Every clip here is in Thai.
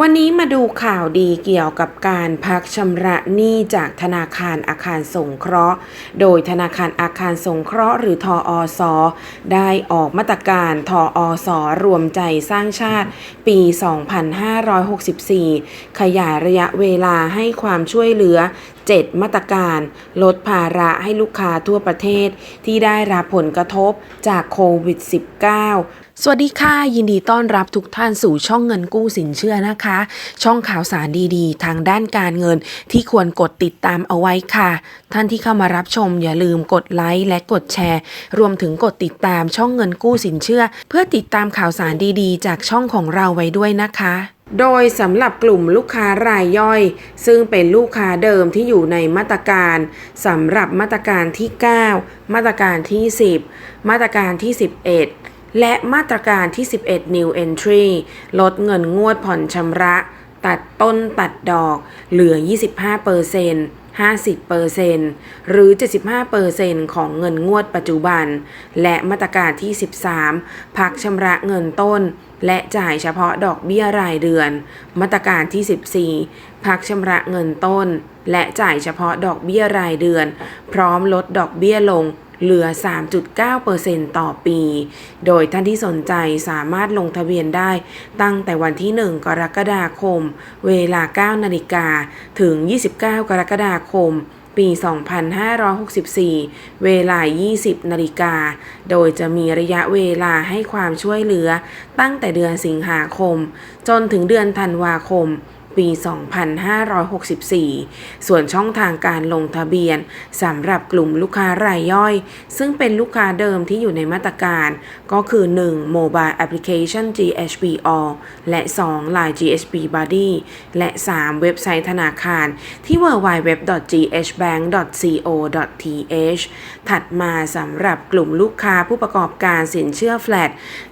วันนี้มาดูข่าวดีเกี่ยวกับการพักชำระหนี้จากธนาคารอาคารสงเคราะห์ โดยธนาคารอาคารสงเคราะห์หรือทออสได้ออกมาตรการทออสรวมใจสร้างชาติปี 2564 ขยายระยะเวลาให้ความช่วยเหลือ 7 มาตรการ ลดภาระให้ลูกค้าทั่วประเทศที่ได้รับผลกระทบจากโควิด -19 สวัสดีค่ะ ยินดีต้อนรับทุกท่านสู่ช่องเงินกู้สินเชื่อนะคะ ช่องข่าวสารดีๆ ทางด้านการเงินที่ควรกดติดตามเอาไว้ค่ะ ท่านที่เข้ามารับชมอย่าลืมกดไลค์และกดแชร์ รวมถึงกดติดตามช่องเงินกู้สินเชื่อ เพื่อติดตามข่าวสารดีๆ จากช่องของเราไว้ด้วยนะคะโดยสำหรับกลุ่มลูกค้ารายย่อย ซึ่งเป็นลูกค้าเดิมที่อยู่ในมาตรการสำหรับมาตรการที่ 9 มาตรการที่ 10 มาตรการที่ 11 และมาตรการที่ 11 New Entry ลดเงินงวดผ่อนชำระ ตัดต้นตัดดอกเหลือ 25% 50%หรือ 75%ของเงินงวดปัจจุบัน และมาตรการที่ 13 พักชำระเงินต้น และจ่ายเฉพาะดอกเบี้ยรายเดือน มาตรการที่ 14 พักชำระเงินต้น และจ่ายเฉพาะดอกเบี้ยรายเดือน พร้อมลดดอกเบี้ยลง เหลือ 3.9%ต่อปี โดยท่านที่สนใจสามารถลงทะเบียนได้ตั้งแต่วันที่ 1 กรกฎาคม เวลา 9 นาฬิกา ถึง 29 กรกฎาคม ปี 2564 เวลา 20 นาฬิกา โดยจะมีระยะเวลาให้ความช่วยเหลือตั้งแต่เดือนสิงหาคม จนถึงเดือนธันวาคม ปี 2564 ส่วนช่องทางการลงทะเบียนสำหรับกลุ่มลูกค้ารายย่อย ซึ่งเป็นลูกค้าเดิมที่อยู่ในมาตรการ ก็คือ 1. Mobile Application GHB All และ 2. Line GHB Buddy และ 3. เว็บไซต์ธนาคารที่ www.ghbank.co.th ถัดมาสำหรับกลุ่มลูกค้าผู้ประกอบการสินเชื่อแฟลต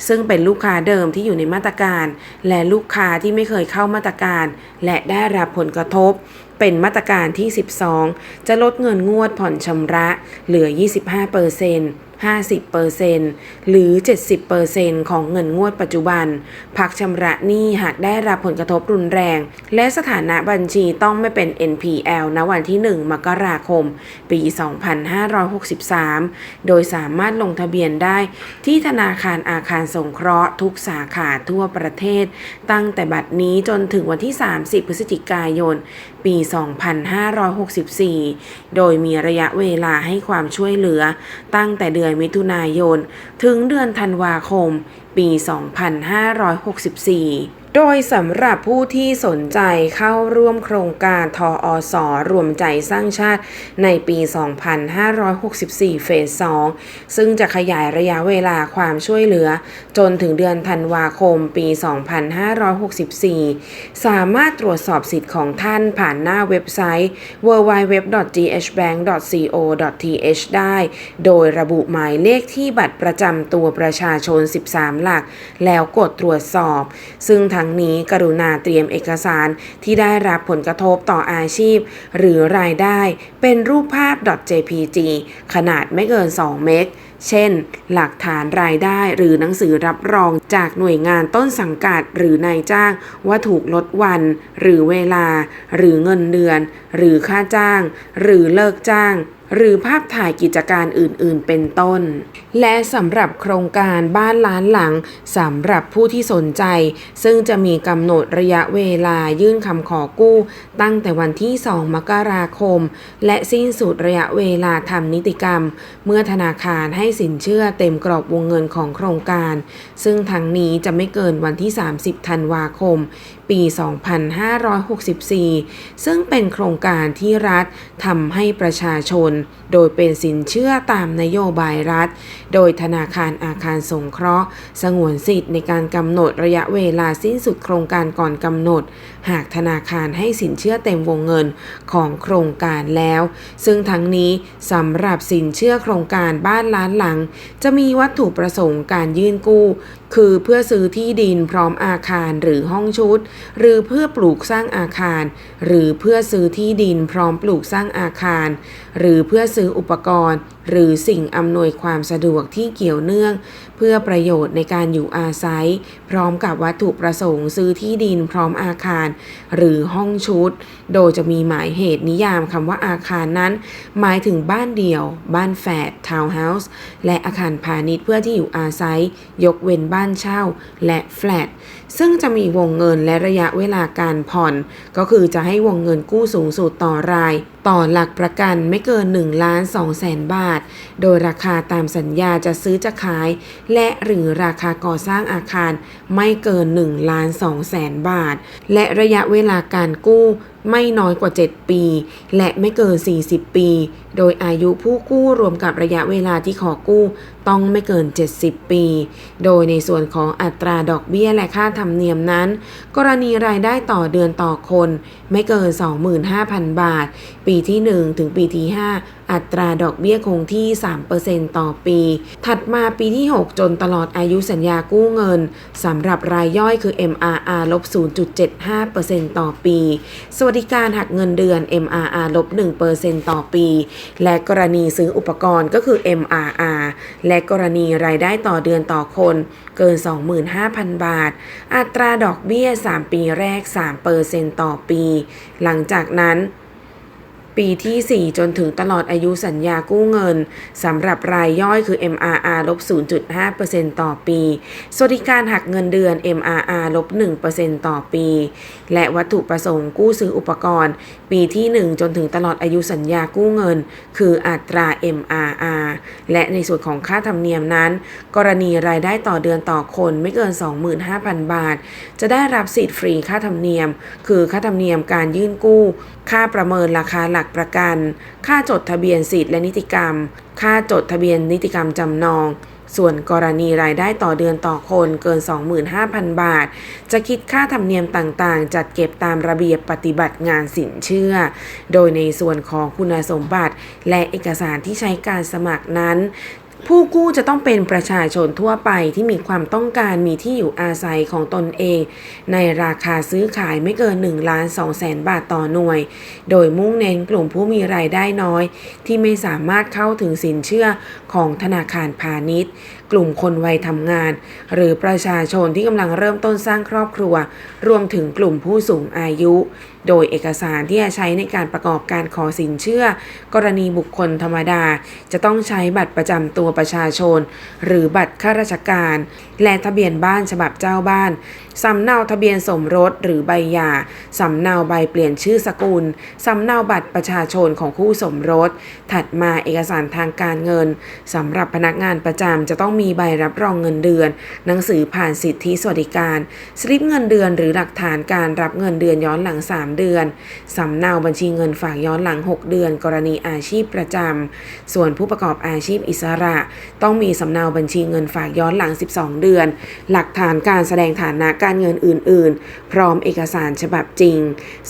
ซึ่งเป็นลูกค้าเดิมที่อยู่ในมาตรการ และลูกค้าที่ไม่เคยเข้ามาตรการและได้รับผลกระทบ เป็นมาตรการที่ 12 จะลดเงินงวดผ่อนชำระเหลือ 25% 50%หรือ 70%ของเงินงวดปัจจุบัน พักชำระหนี้หากได้รับผลกระทบรุนแรง และสถานะบัญชีต้องไม่เป็น NPL ณวันที่ 1 มกราคม ปี 2563 โดยสามารถลงทะเบียนได้ที่ธนาคารอาคารสงเคราะห์ทุกสาขาทั่วประเทศ ตั้งแต่บัดนี้จนถึงวันที่ 30 พฤศจิกายน ปี 2564 โดยมีระยะเวลาให้ความช่วยเหลือ ตั้งแต่เดือนมิถุนายน ถึงเดือนธันวาคม ปี 2564 โดยสำหรับผู้ที่สนใจเข้าร่วมโครงการทออสอรวมใจสร้างชาติในปี 2564 เฟส 2 ซึ่งจะขยายระยะเวลาความช่วยเหลือ จนถึงเดือนธันวาคมปี 2564 สามารถตรวจสอบสิทธิ์ของท่านผ่านหน้าเว็บไซต์ www.ghbank.co.th ได้ โดยระบุหมายเลขที่บัตรประจำตัวประชาชน 13 หลัก แล้วกดตรวจสอบ ซึ่งทั้งนี้กรุณาเตรียมเอกสารที่ได้รับผลกระทบต่ออาชีพ หรือรายได้เป็นรูปภาพ .jpg ขนาดไม่เกิน 2 เมกเช่น หลักฐานรายได้หรือหนังสือรับรองจากหน่วยงานต้นสังกัดหรือนายจ้างว่าถูกลดวัน หรือเวลา หรือเงินเดือน หรือค่าจ้าง หรือเลิกจ้าง หรือภาพถ่ายกิจการอื่นๆ เป็นต้น และสำหรับโครงการบ้านล้านหลังสำหรับผู้ที่สนใจ ซึ่งจะมีกำหนดระยะเวลายื่นคำขอกู้ ตั้งแต่วันที่ 2 มกราคม และสิ้นสุดระยะเวลาทำนิติกรรม เมื่อธนาคารให้สินเชื่อเต็มกรอบวงเงินของโครงการ ซึ่งทั้งนี้จะไม่เกินวันที่ 30 ธันวาคม ปี 2564 ซึ่งเป็นโครงการที่รัฐทำให้ประชาชนโดยเป็นสินเชื่อตามนโยบายรัฐ โดยธนาคารอาคารสงเคราะห์ สงวนสิทธิ์ในการกำหนดระยะเวลาสิ้นสุดโครงการก่อนกำหนด หากธนาคารให้สินเชื่อเต็มวงเงินของโครงการแล้ว ซึ่งทั้งนี้สำหรับสินเชื่อโครงการบ้านล้านหลัง จะมีวัตถุประสงค์การยื่นกู้ คือเพื่อซื้อที่ดินพร้อมอาคารหรือห้องชุด หรือเพื่อปลูกสร้างอาคาร หรือเพื่อซื้อที่ดินพร้อมปลูกสร้างอาคาร หรือเพื่อซื้ออุปกรณ์ หรือสิ่งอำนวยความสะดวกที่เกี่ยวเนื่อง เพื่อประโยชน์ในการอยู่อาศัย พร้อมกับวัตถุประสงค์ซื้อที่ดินพร้อมอาคาร หรือห้องชุด โดยจะมีหมายเหตุนิยามคำว่าอาคารนั้น หมายถึงบ้านเดี่ยว บ้านแฝดทาวน์เฮาส์และอาคารพาณิชย์เพื่อที่อยู่อาศัย ยกเว้นบ้านเช่า และแฟลตซึ่งจะมีวงเงินและระยะเวลาการผ่อน ก็คือจะให้วงเงินกู้สูงสุดต่อราย ต่อหลักประกันไม่เกิน1ล้าน2แสนบาท โดยราคาตามสัญญาจะซื้อจะขาย และหรือราคาก่อสร้างอาคารไม่เกิน1ล้าน2แสนบาท และระยะเวลาการกู้ ไม่น้อยกว่า 7 ปี และไม่เกิน 40 ปี โดยอายุผู้กู้รวมกับระยะเวลาที่ขอกู้ ต้องไม่เกิน 70 ปี โดยในส่วนของอัตราดอกเบี้ยและค่าธรรมเนียมนั้น กรณีรายได้ต่อเดือนต่อคน ไม่เกิน 25,000 บาท ปีที่ 1 ถึงปีที่ 5อัตราดอกเบี้ยคงที่ 3%ต่อปี ถัดมาปีที่ 6 จนตลอดอายุสัญญากู้เงินสำหรับรายย่อยคือ MRR ลบ 0.75%ต่อปี สวัสดิการหักเงินเดือน MRR ลบ 1%ต่อปี และกรณีซื้ออุปกรณ์ก็คือ MRR และกรณีรายได้ต่อเดือนต่อคนเกิน 25,000 บาท อัตราดอกเบี้ย 3 ปีแรก 3%ต่อปี หลังจากนั้น ปีที่ 4 จนถึงตลอดอายุสัญญากู้เงินสำหรับรายย่อยคือ MRR ลบ 0.5%ต่อปี สวัสดิการหักเงินเดือน MRR ลบ 1%ต่อปี และวัตถุประสงค์กู้ซื้ออุปกรณ์ ปีที่ 1 จนถึงตลอดอายุสัญญากู้เงิน คืออัตรา MRR และในส่วนของค่าธรรมเนียมนั้น กรณีรายได้ต่อเดือนต่อคนไม่เกิน 25,000 บาท จะได้รับสิทธิ์ฟรีค่าธรรมเนียม คือค่าธรรมเนียมการยื่นกู้ ค่าประเมินราคาหลักประกัน ค่าจดทะเบียนสิทธิและนิติกรรม ค่าจดทะเบียนนิติกรรมจำนอง ส่วนกรณีรายได้ต่อเดือนต่อคนเกิน 25,000 บาท จะคิดค่าธรรมเนียมต่างๆ จัดเก็บตามระเบียบปฏิบัติงานสินเชื่อ โดยในส่วนของคุณสมบัติ และเอกสารที่ใช้การสมัครนั้น ผู้กู้จะต้องเป็นประชาชนทั่วไปที่มีความต้องการมีที่อยู่อาศัยของตนเอง ในราคาซื้อขายไม่เกิน1ล้าน2แสนบาทต่อหน่วย โดยมุ่งเน้นกลุ่มผู้มีรายได้น้อย ที่ไม่สามารถเข้าถึงสินเชื่อของธนาคารพาณิชย์ กลุ่มคนวัยทำงาน หรือประชาชนที่กำลังเริ่มต้นสร้างครอบครัว รวมถึงกลุ่มผู้สูงอายุ โดยเอกสารที่จะใช้ในการประกอบการขอสินเชื่อ กรณีบุคคลธรรมดา จะต้องใช้บัตรประจำตัวประชาชน หรือบัตรข้าราชการ และทะเบียนบ้านฉบับเจ้าบ้าน สำเนาทะเบียนสมรสหรือใบหย่า สำเนาใบเปลี่ยนชื่อสกุล สำเนาบัตรประชาชนของคู่สมรส ถัดมาเอกสารทางการเงิน สำหรับพนักงานประจำจะต้องมีใบรับรองเงินเดือน หนังสือผ่านสิทธิสวัสดิการ สลิปเงินเดือนหรือหลักฐานการรับเงินเดือนย้อนหลัง 3 เดือน สำเนาบัญชีเงินฝากย้อนหลัง 6 เดือน กรณีอาชีพประจำ ส่วนผู้ประกอบอาชีพอิสระ ต้องมีสำเนาบัญชีเงินฝากย้อนหลัง 12 เดือน หลักฐานการแสดงฐานะการเงินอื่น ๆ พร้อมเอกสารฉบับจริง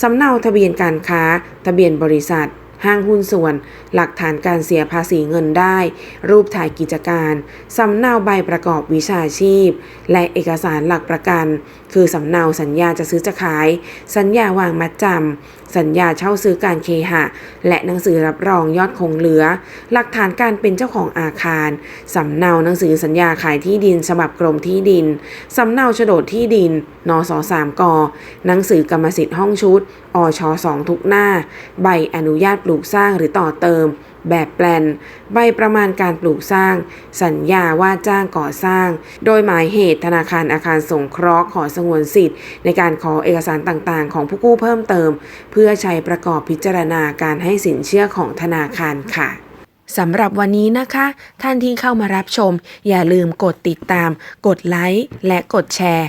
สำเนาทะเบียนการค้า ทะเบียนบริษัท ห้างหุ้นส่วน หลักฐานการเสียภาษีเงินได้ รูปถ่ายกิจการ สำเนาใบประกอบวิชาชีพ และเอกสารหลักประกัน คือสำเนาสัญญาจะซื้อจะขาย สัญญาวางมัดจำ สัญญาเช่าซื้อการเคหะ และหนังสือรับรองยอดคงเหลือ หลักฐานการเป็นเจ้าของอาคาร สำเนาหนังสือสัญญาขายที่ดินฉบับกรมที่ดิน สำเนาโฉนดที่ดิน นสสามก หนังสือกรรมสิทธิ์ห้องชุด อชสองทุกหน้า ใบอนุญาตปลูกสร้างหรือต่อเติม แบบแปลน ใบประมาณการปลูกสร้าง สัญญาว่าจ้างก่อสร้าง โดยหมายเหตุธนาคารอาคารสงเคราะห์ขอสงวนสิทธิ์ ในการขอเอกสารต่างๆ ของผู้กู้เพิ่มเติม เพื่อใช้ประกอบพิจารณาการให้สินเชื่อของธนาคารค่ะสำหรับวันนี้นะคะ ท่านที่เข้ามารับชม อย่าลืมกดติดตาม กดไลค์และกดแชร์